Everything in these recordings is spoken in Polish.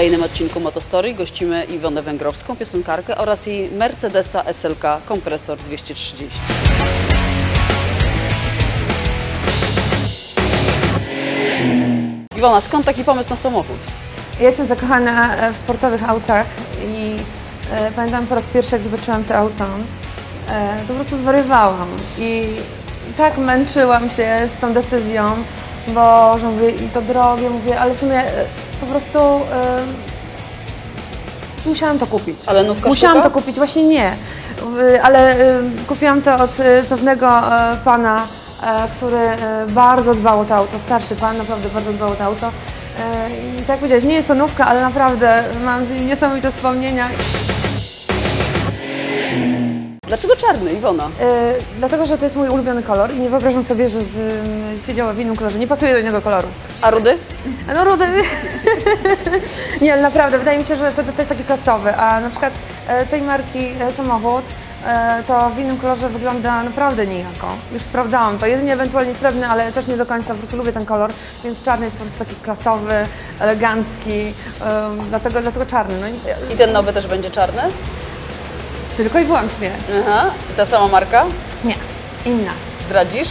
kolejnym odcinku Motostory gościmy Iwonę Węgrowską, piosenkarkę oraz jej Mercedesa SLK Kompresor 230. Iwona, skąd taki pomysł na samochód? Ja jestem zakochana e, w sportowych autach i e, pamiętam po raz pierwszy, jak zobaczyłam to auto, e, to po prostu zwariowałam i tak męczyłam się z tą decyzją, bo że mówię, i to drogie, mówię, ale w sumie po prostu e, musiałam to kupić. Ale nówka Musiałam sztuka? to kupić, właśnie nie, ale y, kupiłam to od y, pewnego e, pana, e, który e, bardzo dbał o to auto, starszy pan, naprawdę bardzo dbał o to auto. E, I tak jak powiedziałeś, nie jest to nówka, ale naprawdę mam z nim niesamowite wspomnienia. Dlaczego czarny, Iwona? E, Dlatego, że to jest mój ulubiony kolor i nie wyobrażam sobie, żebym siedziała w innym kolorze. Nie pasuje do innego koloru. A rudy? No rudy. nie, ale naprawdę, wydaje mi się, że to, to jest taki klasowy, a na przykład e, tej marki e, samochód e, to w innym kolorze wygląda naprawdę nijako. Już sprawdzałam to, jedynie ewentualnie srebrny, ale też nie do końca, po prostu lubię ten kolor, więc czarny jest po prostu taki klasowy, elegancki, em, dlatego, dlatego czarny. No, i- I ten nowy też będzie czarny? Tylko i wyłącznie. Aha. Ta sama marka? Nie, inna. Zdradzisz?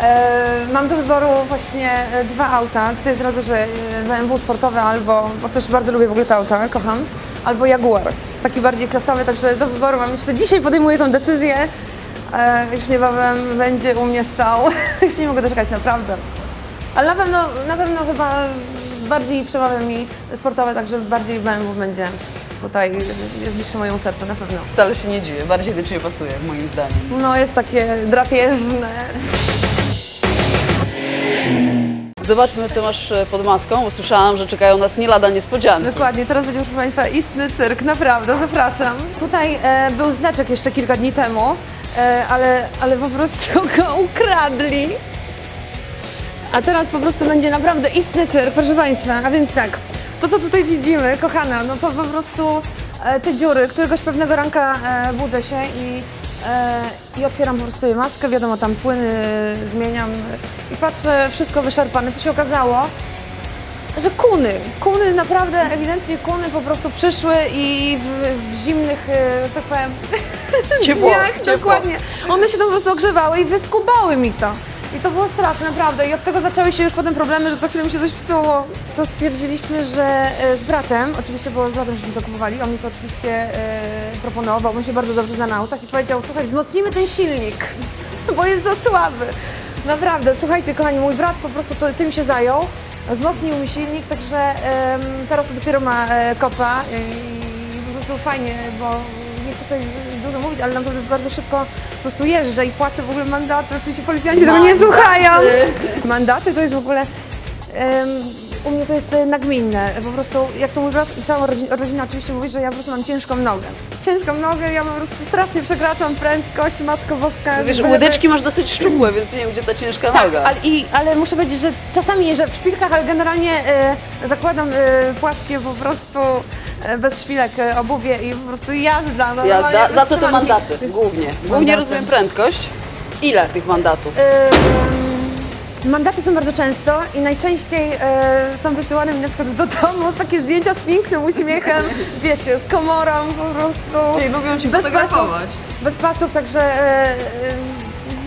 E, Mam do wyboru właśnie e, dwa auta. Tutaj zdradzę, że e, BMW sportowe albo, bo też bardzo lubię w ogóle te auta, kocham, albo Jaguar. Taki bardziej klasowy, także do wyboru mam jeszcze dzisiaj podejmuję tą decyzję. E, Już niebawem będzie u mnie stał. Już nie mogę doczekać, naprawdę. Ale na pewno, na pewno chyba bardziej przemawia mi sportowe, także bardziej BMW będzie tutaj, jest bliższe mojemu sercu, na pewno. Wcale się nie dziwię, bardziej do Ciebie pasuje, moim zdaniem. No jest takie drapieżne. Zobaczmy, co masz e, pod maską, bo słyszałam, że czekają nas nie lada niespodzianki. Dokładnie, teraz będzie proszę Państwa istny cyrk, naprawdę, zapraszam. Tutaj e, był znaczek jeszcze kilka dni temu, e, ale, ale po prostu go ukradli. A teraz po prostu będzie naprawdę istny cyrk, proszę Państwa. A więc tak, to co tutaj widzimy, kochana, no to po prostu e, te dziury, któregoś pewnego ranka e, budzę się i, e, i otwieram po prostu sobie maskę, wiadomo, tam płyny zmieniam i patrzę, wszystko wyszarpane. To się okazało, że kuny, kuny naprawdę, ewidentnie kuny po prostu przyszły i w, w zimnych, e, że tak powiem, Ciepło, dniach, ciepło. dokładnie, one się tam po prostu ogrzewały i wyskubały mi to. I to było straszne, naprawdę. I od tego zaczęły się już potem problemy, że co chwilę mi się coś psuło. To stwierdziliśmy, że e, z bratem, oczywiście było z bratem, żeśmy to kupowali, on mi to oczywiście e, proponował, on się bardzo dobrze zna na autach i powiedział, słuchaj, wzmocnimy ten silnik, bo jest za słaby. Naprawdę, słuchajcie, kochani, mój brat po prostu to, tym się zajął, wzmocnił mi silnik, także teraz to dopiero ma e, kopa i po prostu fajnie, bo chcę tutaj dużo mówić, ale naprawdę bardzo szybko po prostu jeżdżę i płacę w ogóle mandaty. Oczywiście policjanci tego nie słuchają. Mandaty to jest w ogóle... u mnie to jest e, nagminne. Po prostu, jak to mój brat i cała rodzina, rodzina oczywiście mówi, że ja po prostu mam ciężką nogę. Ciężką nogę, ja po prostu strasznie przekraczam prędkość, Matko Boska. Wiesz, żeby- łydeczki masz dosyć szczupłe, więc nie wiem, gdzie ta ciężka tak, noga. ale, i, ale muszę powiedzieć, że czasami jeżdżę w szpilkach, ale generalnie e, zakładam e, płaskie po prostu e, bez szpilek e, obuwie i po prostu jazda. No, Jazda, normalnie za bez co to trzymanki. mandaty? Głównie. Głównie Mandaty. rozumiem prędkość. Ile tych mandatów? Ym, Mandaty są bardzo często i najczęściej e, są wysyłane mi na przykład do domu takie zdjęcia z pięknym uśmiechem, wiecie, z komorą po prostu. Czyli lubią Cię bez fotografować. pasów, bez pasów, także e, e,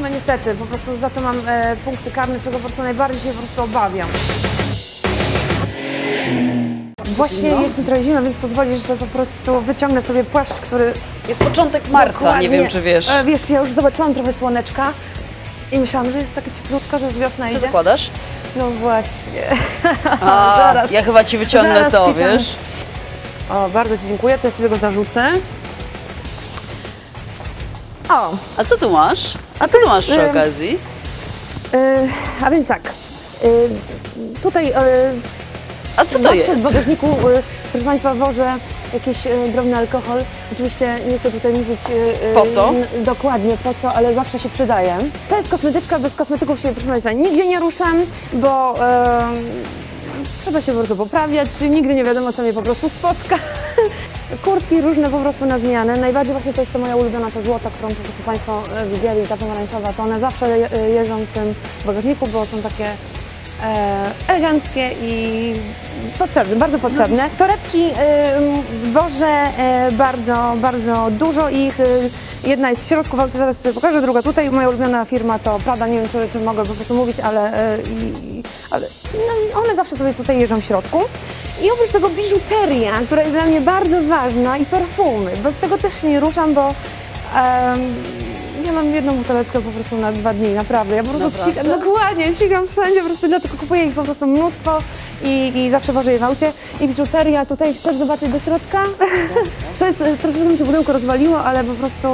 no niestety, po prostu za to mam e, punkty karne, czego po prostu najbardziej się po prostu obawiam. Właśnie No. jest mi trochę zimno, więc pozwolisz, że po prostu wyciągnę sobie płaszcz, który Jest początek marca, Dokładnie. nie wiem, czy wiesz. E, Wiesz, ja już zobaczyłam trochę słoneczka i myślałam, że jest takie cieplutko, że wiosna Co idzie. zakładasz? No właśnie. A, Zaraz. ja chyba Ci wyciągnę Zaraz to, ci tam- wiesz? O, bardzo Ci dziękuję, to ja sobie go zarzucę. O, A co tu masz? A co tu masz przy ym, okazji? y, a więc tak. y, tutaj y, A co to zawsze jest? w bagażniku, y, proszę Państwa, wożę jakiś y, drobny alkohol. Oczywiście nie chcę tutaj mówić y, y, Po co? n- dokładnie po co, ale zawsze się przydaje. To jest kosmetyczka, bez kosmetyków się, proszę Państwa, nigdzie nie ruszam, bo y, trzeba się po prostu poprawiać, nigdy nie wiadomo, co mnie po prostu spotka. Kurtki różne po prostu na zmianę. Najbardziej właśnie to jest ta moja ulubiona, ta złota, którą po prostu Państwo e, widzieli, ta pomarańczowa, to one zawsze je- jeżdżą w tym bagażniku, bo są takie e, eleganckie i potrzebne, bardzo potrzebne. Torebki y, wożę e, bardzo, bardzo dużo ich. y, Jedna jest w środku, wam zaraz pokażę, druga tutaj. Moja ulubiona firma to Prada, nie wiem czy, czy mogę po prostu mówić, ale, e, ale no, one zawsze sobie tutaj jeżdżą w środku. I oprócz tego biżuteria, która jest dla mnie bardzo ważna i perfumy. Bez tego też nie ruszam, bo ja mam jedną buteleczkę po prostu na dwa dni, naprawdę. Ja po prostu psikam, dokładnie, psikam wszędzie, po prostu dlatego kupuję ich po prostu mnóstwo i, i zawsze wożę je w aucie. I biżuteria, tutaj chcesz zobaczyć do środka? To jest, e, troszeczkę mi się pudełko rozwaliło, ale po prostu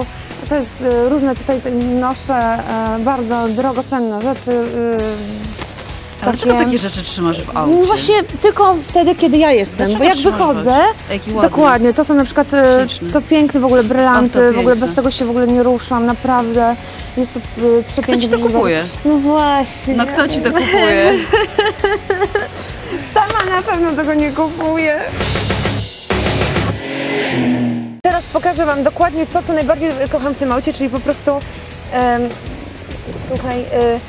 to jest e, różne tutaj noszę e, bardzo drogocenne rzeczy. E, Dlaczego takie rzeczy trzymasz w aucie? no właśnie tylko wtedy, kiedy ja jestem, Dlaczego bo jak wychodzę, dokładnie, to są na przykład e, to piękne w ogóle brylanty, Ach, w ogóle bez tego się w ogóle nie ruszam, naprawdę. Jest to e, przepiękne. Kto ci to kupuje? No właśnie. No kto ci to kupuje? Sama na pewno tego nie kupuję. Teraz pokażę Wam dokładnie to, co najbardziej kocham w tym aucie, czyli po prostu, em, słuchaj, e,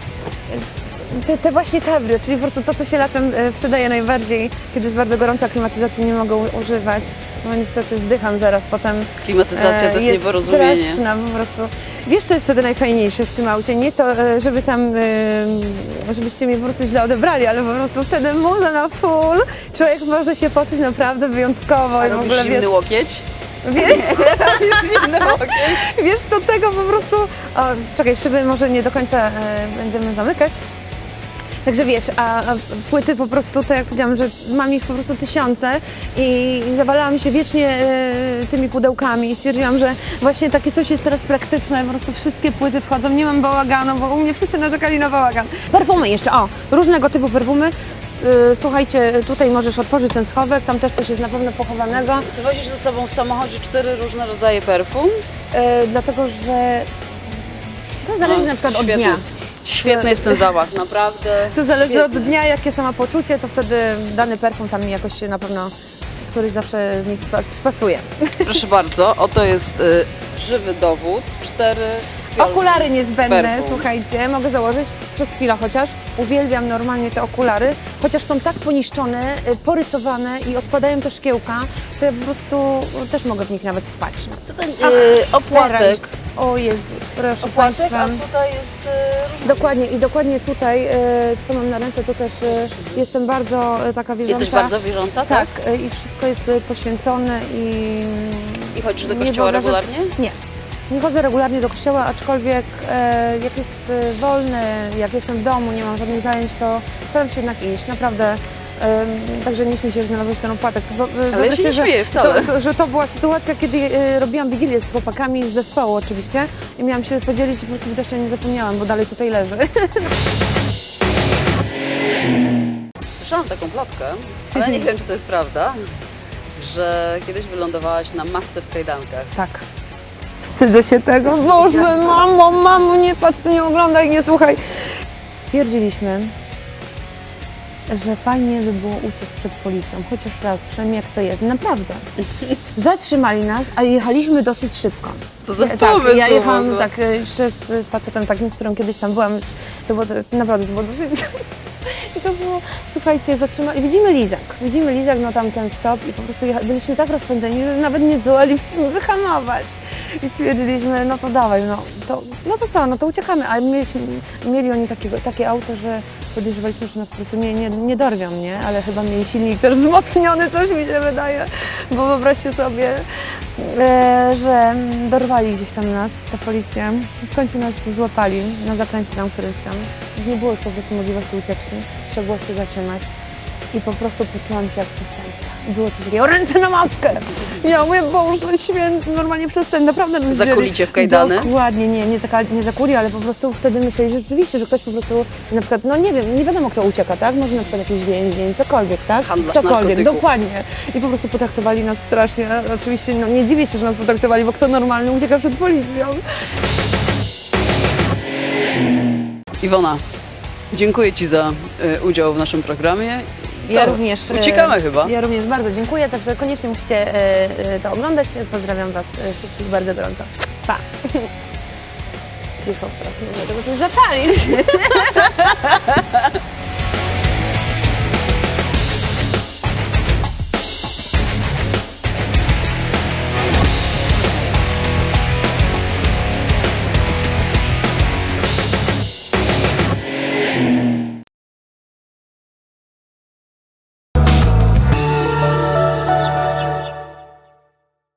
te, te właśnie cabrio, czyli po prostu to, co się latem e, przydaje najbardziej, kiedy jest bardzo gorąco, klimatyzacji nie mogę u- używać. No niestety zdycham zaraz potem. Klimatyzacja to E, jest nieporozumienie. straszna po prostu. Wiesz, co jest wtedy najfajniejsze w tym aucie? Nie to, e, żeby tam, e, żebyście mnie po prostu źle odebrali, ale po prostu wtedy muza na full. Człowiek może się poczuć naprawdę wyjątkowo. A i w ogóle zimny wiesz, łokieć? wiesz, Zimny łokieć. wiesz co, tego po prostu... O, czekaj, szyby może nie do końca e, będziemy zamykać. Także wiesz, a, a płyty po prostu, tak jak powiedziałam, że mam ich po prostu tysiące i zawalałam się wiecznie e, tymi pudełkami i stwierdziłam, że właśnie takie coś jest teraz praktyczne, po prostu wszystkie płyty wchodzą, nie mam bałaganu, bo u mnie wszyscy narzekali na bałagan. Perfumy jeszcze, o, różnego typu perfumy. E, Słuchajcie, tutaj możesz otworzyć ten schowek, tam też coś jest na pewno pochowanego, Ty wozisz ze sobą w samochodzie cztery różne rodzaje perfum? e, dlatego że to zależy No, na przykład od świetny dnia. Świetny jest ten zapach, naprawdę. To zależy od Świetny. dnia, jakie samopoczucie, to wtedy dany perfum tam mi jakoś się na pewno któryś zawsze z nich spa- spasuje. Proszę bardzo, oto jest y, żywy dowód. Cztery Okulary niezbędne, perfum. słuchajcie, mogę założyć przez chwilę chociaż. Uwielbiam normalnie te okulary, chociaż są tak poniszczone, y, porysowane i odpadają te szkiełka, to ja po prostu też mogę w nich nawet spać. No. Co ten Ach, y, opłatek? O Jezu, proszę Opłatek, Państwa. a tutaj jest y. Dokładnie i dokładnie tutaj, y, co mam na ręce, to też y, jestem bardzo y, taka wierząca. Jesteś bardzo wierząca, tak? Tak, y, i wszystko jest y, poświęcone i... I chodzisz do nie kościoła wyobrażam- regularnie? Nie. Nie chodzę regularnie do kościoła, aczkolwiek e, jak jest e, wolny, jak jestem w domu, nie mam żadnych zajęć, to staram się jednak iść, naprawdę. Także nie śmiej się, że znalazłeś ten opłatek. Ale ja się nie że śmieję wcale. To, to, że to była sytuacja, kiedy e, robiłam wigilię z chłopakami z zespołu oczywiście i miałam się podzielić i po prostu widocznie nie zapomniałam, bo dalej tutaj leży. Słyszałam taką plotkę, ale nie wiem, czy to jest prawda, że kiedyś wylądowałaś na masce w kajdankach. Tak. Wstydzę się tego. Boże, mamo, mamo, nie patrz, ty nie oglądaj, nie słuchaj. Stwierdziliśmy, że fajnie by było uciec przed policją, chociaż raz, przynajmniej jak to jest. Naprawdę. Zatrzymali nas, a jechaliśmy dosyć szybko. Co za tak, pomysł ja jechałam tak e, jeszcze z, z facetem takim, z którym kiedyś tam byłam. To było naprawdę to było dosyć. I to było, słuchajcie, zatrzymali. Widzimy Lizak. Widzimy Lizak, no tam ten stop i po prostu jecha- byliśmy tak rozpędzeni, że nawet nie zdołaliśmy wyhamować. I stwierdziliśmy, no to dawaj, no to, no to co, no to uciekamy. Ale mieliśmy, mieli oni takiego, takie auto, że podejrzewaliśmy, że nas po prostu nie, nie, nie dorwią, nie? Ale chyba mieli silnik też wzmocniony, coś mi się wydaje. Bo wyobraźcie sobie, e, że dorwali gdzieś tam nas, ta policja. W końcu nas złapali na zakręcie tam którymś tam. Nie było już po prostu możliwości ucieczki. Trzeba było się zatrzymać. I po prostu poczułam się jak przestępca. I było coś takiego, ręce na maskę! Ja mówię, Boże święty, normalnie przestępca, naprawdę nas wzięli. Zakulicie w kajdany? Dokładnie, nie, nie, zaka- nie zakuli, ale po prostu wtedy myśleli, że rzeczywiście, że ktoś po prostu, na przykład, no nie wiem, nie wiadomo kto ucieka, tak? Może na przykład jakiś więzień, cokolwiek, tak? Handlarz Ktokolwiek, narkotyków. dokładnie. I po prostu potraktowali nas strasznie. Oczywiście no, nie dziwię się, że nas potraktowali, bo kto normalny ucieka przed policją. Iwona, dziękuję Ci za y, udział w naszym programie. Ja Co? również. e, Uciekamy chyba. Ja również bardzo dziękuję, także koniecznie musicie e, e, to oglądać. Pozdrawiam Was wszystkich bardzo gorąco. Pa! Cicho, teraz nie mogę tego coś zapalić.